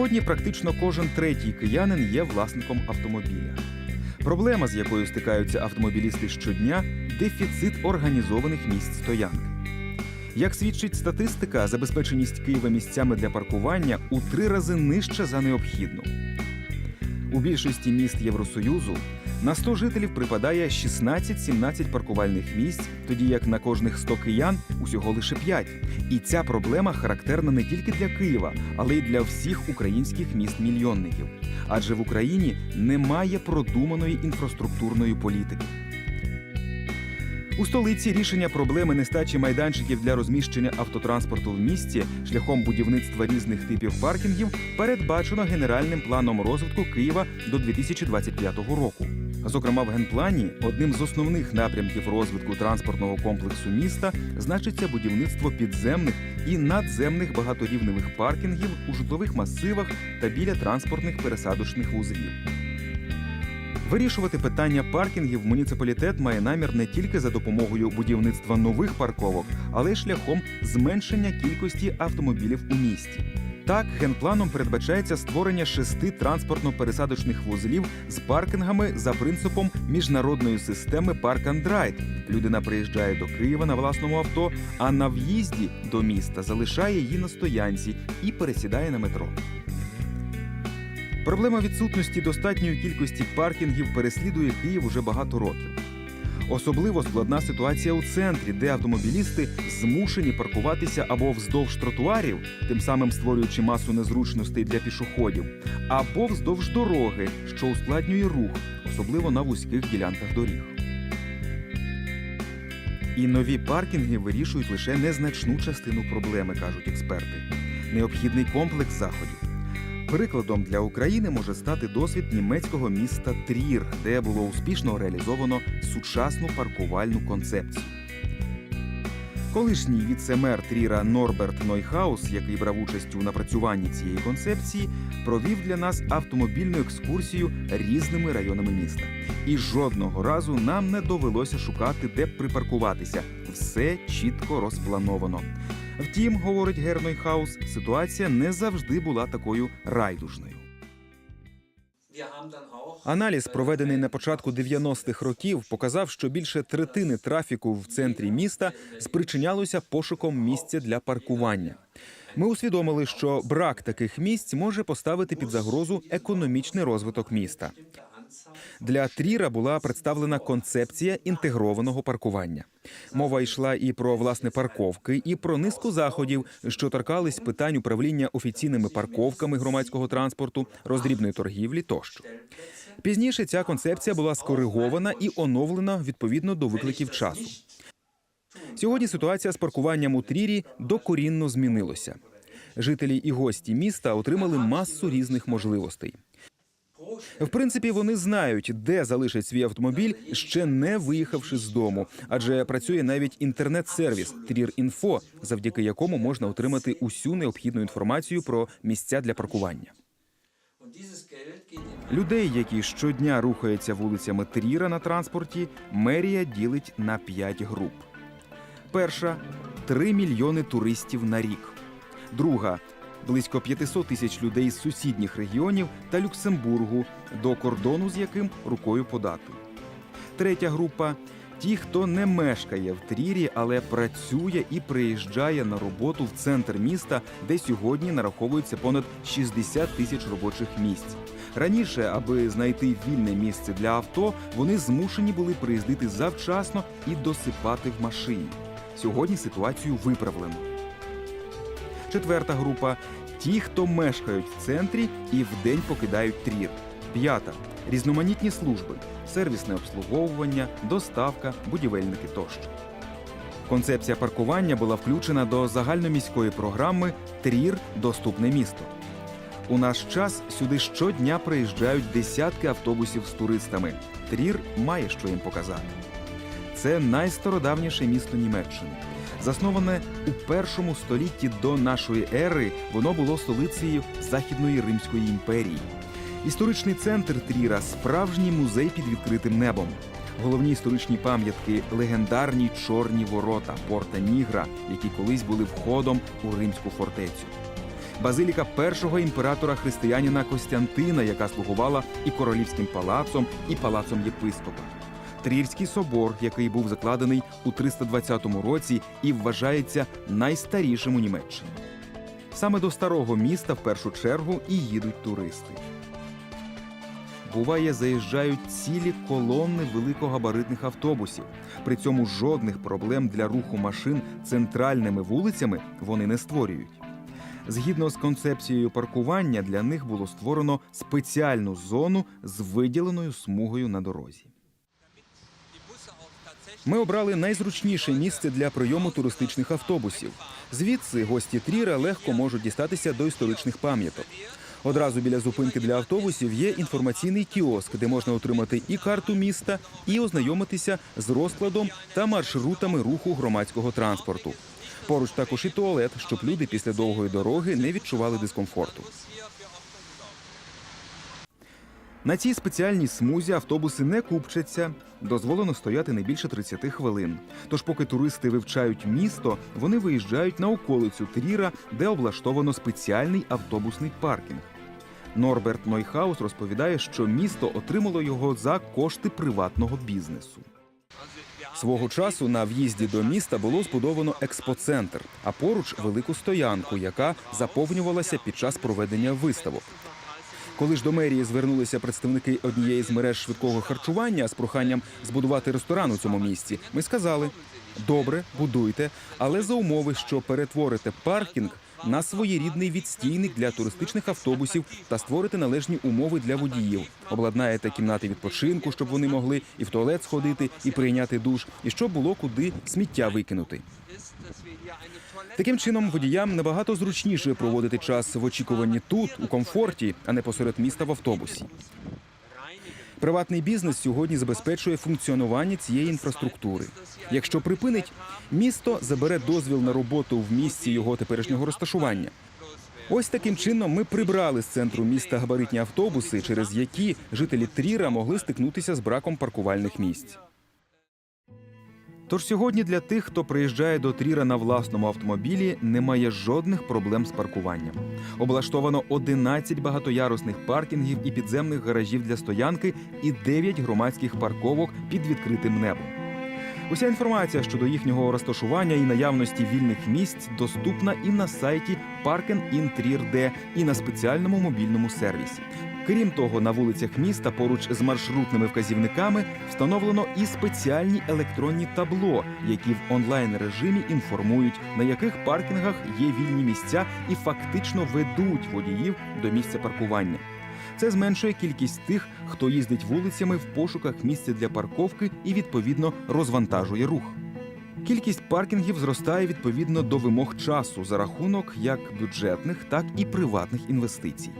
Сьогодні практично кожен третій киянин є власником автомобіля. Проблема, з якою стикаються автомобілісти щодня дефіцит організованих місць стоянки. Як свідчить статистика, забезпеченість Києва місцями для паркування у три рази нижча за необхідну. У більшості міст Євросоюзу на 100 жителів припадає 16-17 паркувальних місць, тоді як на кожних 100 киян усього лише 5. І ця проблема характерна не тільки для Києва, але й для всіх українських міст-мільйонників. Адже в Україні немає продуманої інфраструктурної політики. У столиці рішення проблеми нестачі майданчиків для розміщення автотранспорту в місті шляхом будівництва різних типів паркінгів передбачено генеральним планом розвитку Києва до 2025 року. Зокрема, в генплані одним з основних напрямків розвитку транспортного комплексу міста значиться будівництво підземних і надземних багаторівневих паркінгів у житлових масивах та біля транспортних пересадочних вузлів. Вирішувати питання паркінгів муніципалітет має намір не тільки за допомогою будівництва нових парковок, але й шляхом зменшення кількості автомобілів у місті. Так, генпланом передбачається створення шести транспортно-пересадочних вузлів з паркінгами за принципом міжнародної системи Park and Ride. Людина приїжджає до Києва на власному авто, а на в'їзді до міста залишає її на стоянці і пересідає на метро. Проблема відсутності достатньої кількості паркінгів переслідує Київ уже багато років. Особливо складна ситуація у центрі, де автомобілісти змушені паркуватися або вздовж тротуарів, тим самим створюючи масу незручностей для пішоходів, або вздовж дороги, що ускладнює рух, особливо на вузьких ділянках доріг. І нові паркінги вирішують лише незначну частину проблеми, кажуть експерти. Необхідний комплекс заходів. Прикладом для України може стати досвід німецького міста Трір, де було успішно реалізовано сучасну паркувальну концепцію. Колишній віце-мер Тріра Норберт Нойхаус, який брав участь у напрацюванні цієї концепції, провів для нас автомобільну екскурсію різними районами міста. І жодного разу нам не довелося шукати, де припаркуватися. Все чітко розплановано. Втім, говорить Герной Хаус, ситуація не завжди була такою райдужною. Аналіз, проведений на початку 90-х років, показав, що більше третини трафіку в центрі міста спричинялося пошуком місця для паркування. Ми усвідомили, що брак таких місць може поставити під загрозу економічний розвиток міста. Для Тріра була представлена концепція інтегрованого паркування. Мова йшла і про власне парковки, і про низку заходів, що торкались питань управління офіційними парковками громадського транспорту, роздрібної торгівлі тощо. Пізніше ця концепція була скоригована і оновлена відповідно до викликів часу. Сьогодні ситуація з паркуванням у Трірі докорінно змінилася. Жителі і гості міста отримали масу різних можливостей. В принципі, вони знають, де залишать свій автомобіль, ще не виїхавши з дому, адже працює навіть інтернет-сервіс Трір.Інфо, завдяки якому можна отримати усю необхідну інформацію про місця для паркування. Людей, які щодня рухаються вулицями Тріра на транспорті, мерія ділить на п'ять груп. Перша 3 мільйони туристів на рік. Друга близько 500 тисяч людей з сусідніх регіонів та Люксембургу, до кордону з яким рукою подати. Третя група ті, хто не мешкає в Трірі, але працює і приїжджає на роботу в центр міста, де сьогодні нараховується понад 60 тисяч робочих місць. Раніше, аби знайти вільне місце для авто, вони змушені були приїздити завчасно і досипати в машині. Сьогодні ситуацію виправлено. Четверта група ті, хто мешкають в центрі і вдень покидають трір. П'ята різноманітні служби, сервісне обслуговування, доставка, будівельники тощо. Концепція паркування була включена до загальноміської програми Трір доступне місто. У наш час сюди щодня приїжджають десятки автобусів з туристами. Трір має що їм показати. Це найстародавніше місто Німеччини. Засноване у першому столітті до нашої ери, воно було столицею Західної Римської імперії. Історичний центр Тріра справжній музей під відкритим небом. Головні історичні пам'ятки легендарні чорні ворота Порта Нігра, які колись були входом у римську фортецю. базиліка першого імператора християнина Костянтина, яка слугувала і королівським палацом, і палацом єпископа. Трірський собор, який був закладений у 320 році і вважається найстарішим у Німеччині. Саме до старого міста в першу чергу і їдуть туристи. Буває, заїжджають цілі колонни великогабаритних автобусів. При цьому жодних проблем для руху машин центральними вулицями вони не створюють. Згідно з концепцією паркування, для них було створено спеціальну зону з виділеною смугою на дорозі. Ми обрали найзручніше місце для прийому туристичних автобусів. Звідси гості Тріра легко можуть дістатися до історичних пам'яток. Одразу біля зупинки для автобусів є інформаційний кіоск, де можна отримати і карту міста, і ознайомитися з розкладом та маршрутами руху громадського транспорту. Поруч також і туалет, щоб люди після довгої дороги не відчували дискомфорту. На цій спеціальній смузі автобуси не купчаться. Дозволено стояти не більше 30 хвилин. Тож, поки туристи вивчають місто, вони виїжджають на околицю Тріра, де облаштовано спеціальний автобусний паркінг. Норберт Нойхаус розповідає, що місто отримало його за кошти приватного бізнесу. Свого часу на в'їзді до міста було збудовано експоцентр, а поруч велику стоянку, яка заповнювалася під час проведення виставок. Коли ж до мерії звернулися представники однієї з мереж швидкого харчування з проханням збудувати ресторан у цьому місці, ми сказали: добре, будуйте, але за умови, що перетворите паркінг на своєрідний відстійник для туристичних автобусів та створите належні умови для водіїв, обладнаєте кімнати відпочинку, щоб вони могли і в туалет сходити, і прийняти душ, і щоб було куди сміття викинути. Таким чином, водіям набагато зручніше проводити час в очікуванні тут, у комфорті, а не посеред міста в автобусі. Приватний бізнес сьогодні забезпечує функціонування цієї інфраструктури. Якщо припинить, місто забере дозвіл на роботу в місці його теперішнього розташування. Ось таким чином ми прибрали з центру міста габаритні автобуси, через які жителі Тріра могли стикнутися з браком паркувальних місць. Тож сьогодні для тих, хто приїжджає до Тріра на власному автомобілі, немає жодних проблем з паркуванням. Облаштовано 11 багатоярусних паркінгів і підземних гаражів для стоянки і 9 громадських парковок під відкритим небом. Уся інформація щодо їхнього розташування і наявності вільних місць доступна і на сайті Parken in Trier.de, і на спеціальному мобільному сервісі. Крім того, на вулицях міста поруч з маршрутними вказівниками встановлено і спеціальні електронні табло, які в онлайн режимі інформують, на яких паркінгах є вільні місця і фактично ведуть водіїв до місця паркування. Це зменшує кількість тих, хто їздить вулицями в пошуках місця для парковки і відповідно розвантажує рух. Кількість паркінгів зростає відповідно до вимог часу за рахунок як бюджетних, так і приватних інвестицій.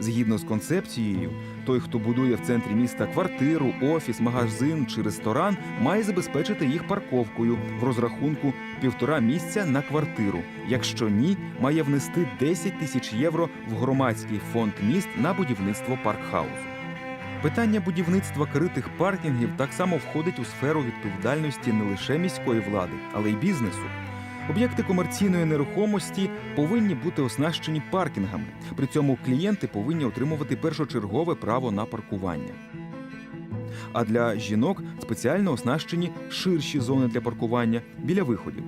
Згідно з концепцією, той, хто будує в центрі міста квартиру, офіс, магазин чи ресторан, має забезпечити їх парковкою в розрахунку півтора місця на квартиру. Якщо ні, має внести 10 тисяч євро в громадський фонд міст на будівництво паркхаузу. Питання будівництва критих паркінгів так само входить у сферу відповідальності не лише міської влади, але й бізнесу. Об'єкти комерційної нерухомості повинні бути оснащені паркінгами. При цьому клієнти повинні отримувати першочергове право на паркування. А для жінок спеціально оснащені ширші зони для паркування біля виходів.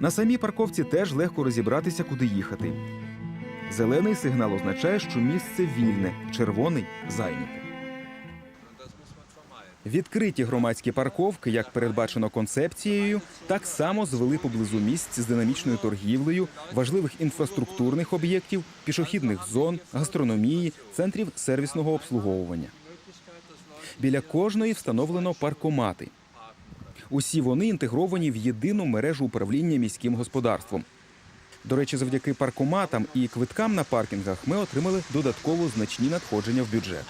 На самій парковці теж легко розібратися, куди їхати. Зелений сигнал означає, що місце вільне, червоний зайняте. Відкриті громадські парковки, як передбачено концепцією, так само звели поблизу місць з динамічною торгівлею, важливих інфраструктурних об'єктів, пішохідних зон, гастрономії, центрів сервісного обслуговування. Біля кожної встановлено паркомати. Усі вони інтегровані в єдину мережу управління міським господарством. До речі, завдяки паркоматам і квиткам на паркінгах ми отримали додатково значні надходження в бюджет.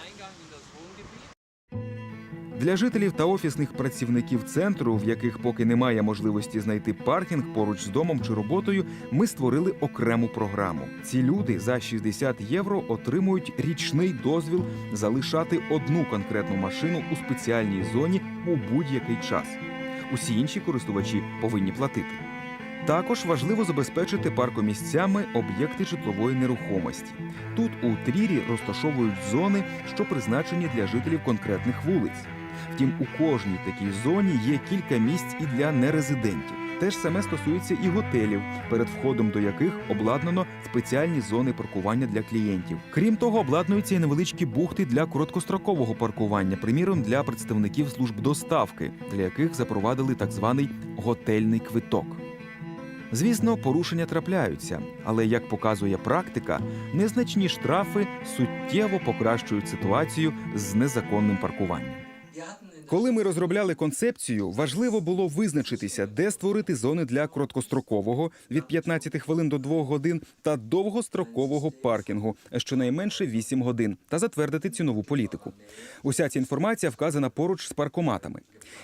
Для жителів та офісних працівників центру, в яких поки немає можливості знайти паркінг поруч з домом чи роботою, ми створили окрему програму. Ці люди за 60 євро отримують річний дозвіл залишати одну конкретну машину у спеціальній зоні у будь-який час. Усі інші користувачі повинні платити. Також важливо забезпечити паркомісцями об'єкти житлової нерухомості. Тут у Трірі розташовують зони, що призначені для жителів конкретних вулиць. Втім, у кожній такій зоні є кілька місць і для нерезидентів. Те ж саме стосується і готелів, перед входом до яких обладнано спеціальні зони паркування для клієнтів. Крім того, обладнуються і невеличкі бухти для короткострокового паркування, приміром для представників служб доставки, для яких запровадили так званий готельний квиток. Звісно, порушення трапляються, але як показує практика, незначні штрафи суттєво покращують ситуацію з незаконним паркуванням. Коли ми розробляли концепцію, важливо було визначитися, де створити зони для короткострокового від 15 хвилин до 2 годин та довгострокового паркінгу щонайменше 8 годин, та затвердити цінову політику. Уся ця інформація вказана поруч з паркоматами.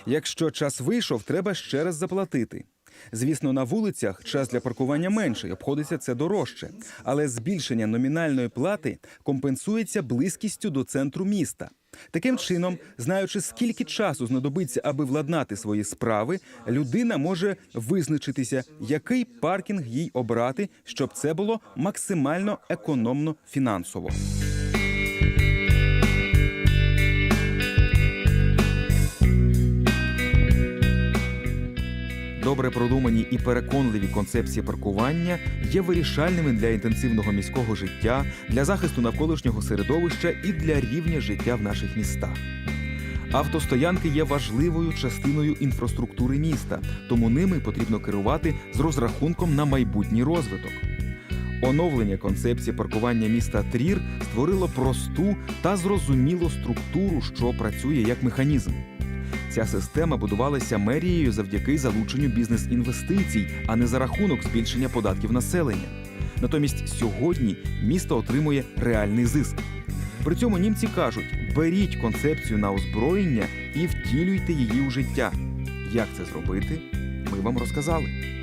Якщо час вийшов, треба ще раз заплатити. Звісно, на вулицях час для паркування менший, обходиться це дорожче, але збільшення номінальної плати компенсується близькістю до центру міста. Таким чином, знаючи скільки часу знадобиться, аби владнати свої справи, людина може визначитися, який паркінг їй обрати, щоб це було максимально економно фінансово. Добре продумані і переконливі концепції паркування є вирішальними для інтенсивного міського життя, для захисту навколишнього середовища і для рівня життя в наших містах. Автостоянки є важливою частиною інфраструктури міста, тому ними потрібно керувати з розрахунком на майбутній розвиток. Оновлення концепції паркування міста Трір створило просту та зрозумілу структуру, що працює як механізм. Ця система будувалася мерією завдяки залученню бізнес-інвестицій, а не за рахунок збільшення податків населення. Натомість сьогодні місто отримує реальний зиск. При цьому німці кажуть: беріть концепцію на озброєння і втілюйте її у життя. Як це зробити? Ми вам розказали.